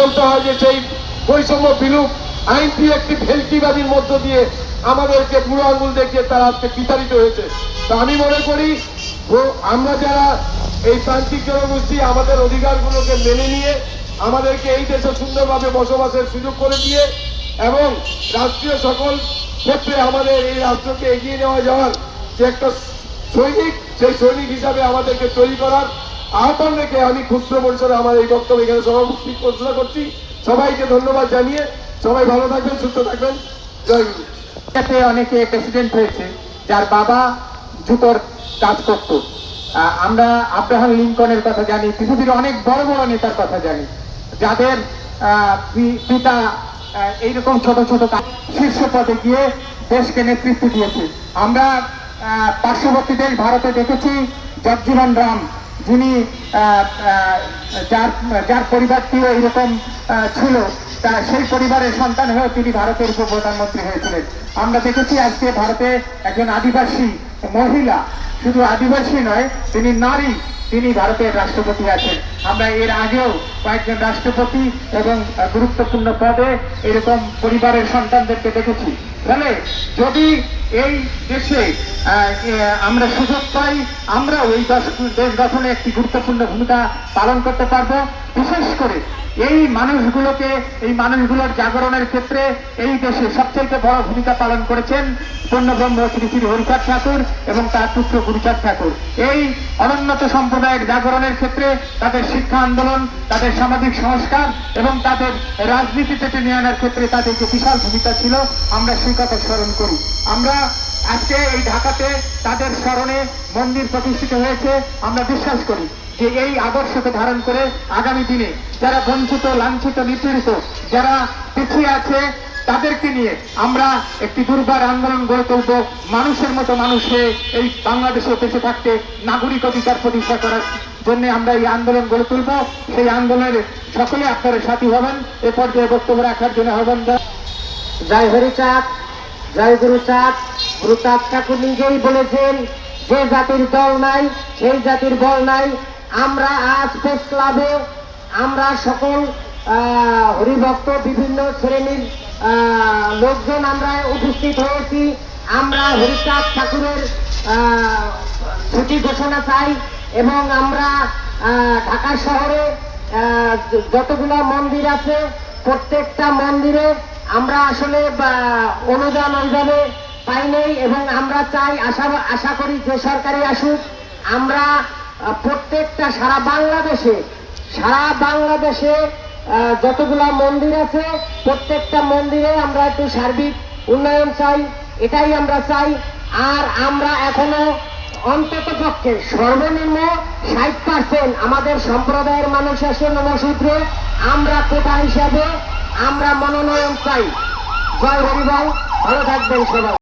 বলতে হয় যে সেই বৈষম্য বিলুপ আইনটি একটি ভেলকিবাজির মধ্য দিয়ে আমাদেরকে বুড়ো আঙুল দেখিয়ে তারা আজকে বিতাড়িত হয়েছে। তো আমি মনে করি আমরা যারা এই প্রান্তিক জনগোষ্ঠী, আমাদের অধিকারগুলোকে মেনে নিয়ে, আমাদেরকে এই দেশে সুন্দরভাবে বসবাসের সুযোগ করে দিয়ে, এবং রাষ্ট্রীয় সকল ক্ষেত্রে আমাদের এই রাষ্ট্রকে এগিয়ে নেওয়া যাওয়ার যে একটা সৈনিক, সেই সৈনিক হিসাবে আমাদেরকে তৈরি করার আহ্বান রেখে আমি ক্ষুদ্র পরিসরে আমার এই বক্তব্য এখানে সভাপতি ঘোষণা করছি। সবাইকে ধন্যবাদ জানিয়ে সবাই ভালো থাকবেন, সুস্থ থাকবেন। জয় গুরু অনেকে প্রেসিডেন্ট হয়েছে, যার বাবা জুতোর কাজ করত। আমরা আব্রাহাম লিঙ্কনের কথা জানি, পৃথিবীর অনেক বড় বড় নেতার কথা জানি, যাদের পিতা এইরকম ছোট ছোট শীর্ষ পদে গিয়ে দেশকে নেতৃত্ব দিয়েছে। আমরা পার্শ্ববর্তী দেশ ভারতে দেখেছি, জগজীবন রাম। যিনি যার যার পরিবারটিও এইরকম ছিল, তা সেই পরিবারের সন্তান হয়েও তিনি ভারতের উপ প্রধানমন্ত্রী হয়েছিলেন। আমরা দেখেছি আজকে ভারতে একজন আদিবাসী মহিলা, শুধু আদিবাসী নয়, তিনি নারী তিনি ভারতের রাষ্ট্রপতি আছেন। আমরা এর আগেও কয়েকজন রাষ্ট্রপতি এবং গুরুত্বপূর্ণ পদে এরকম পরিবারের সন্তানদেরকে দেখেছি। ফলে যদি এই দেশে আমরা সুযোগ পাই, আমরাও এই দশ- গঠনে একটি গুরুত্বপূর্ণ ভূমিকা পালন করতে পারব। বিশেষ করে এই মানুষগুলোকে, এই মানুষগুলোর জাগরণের ক্ষেত্রে এই দেশে সবচেয়ে বড় ভূমিকা পালন করেছেন পূর্ণব্রহ্ম শ্রী শ্রী হরিচাঁদ ঠাকুর এবং তার পুত্র গুরুচাঁদ ঠাকুর। এই অনুন্নত সম্প্রদায়ের জাগরণের ক্ষেত্রে তাদের শিক্ষা আন্দোলন, তাদের সামাজিক সংস্কার এবং তাদের রাজনীতিতে টেনে আনার ক্ষেত্রে তাদের যে বিশাল ভূমিকা ছিল, আমরা সেই কথা স্মরণ করি। আমরা আজকে এই ঢাকাতে তাদের স্মরণে মন্দির প্রতিষ্ঠিত হয়েছে, আমরা বিশ্বাস করি যে এই আদর্শকে ধারণ করে আগামী দিনে যারা বঞ্চিত, লাঞ্ছিত, নিপীড়িত, যারা পিছিয়ে আছে তাদেরকে নিয়ে আমরা একটি দুর্বার আন্দোলন গড়ে তুলব। মানুষের মতো মানুষে এই বাংলাদেশে বেঁচে থাকতে নাগরিক অধিকার প্রতিষ্ঠা করার জন্য আমরা এই আন্দোলন গড়ে তুলব। সেই আন্দোলনের সকলে আপনারা সাথী হবেন। এ পর্যায়ে বক্তব্য রাখার জন্য জানাই। জয় হরিচাঁদ, জয় গুরুচাঁদ। গুরুচাঁদ ঠাকুর নিজেই বলেছেন, যে জাতির দল নাই, সেই জাতির বল নাই। আমরা আজ প্রেস ক্লাবে, আমরা সকল হরিভক্ত বিভিন্ন শ্রেণির লোকজন আমরা উপস্থিত হয়েছি। আমরা হরিচাঁদ ঠাকুরের ছুটি ঘোষণা চাই এবং আমরা ঢাকা শহরে যতগুলো মন্দির আছে, প্রত্যেকটা মন্দিরে আমরা আসলে অনুদান ওইভাবে পাই নাই এবং আমরা চাই, আশা আশা করি যে সরকারি আসুক, আমরা প্রত্যেকটা সারা বাংলাদেশে সারা বাংলাদেশে যতগুলা মন্দির আছে, প্রত্যেকটা মন্দিরে আমরা একটু সার্বিক উন্নয়ন চাই, এটাই আমরা চাই। আর আমরা এখনও অন্তত পক্ষে সর্বনিম্ন ষাট পার্সেন্ট আমাদের সম্প্রদায়ের মানুষ আছে নমসূত্রে আমরা কোটা হিসাবে আমরা মনোনয়ন চাই। জয় হরিবল ভালো থাকবেন সবাই।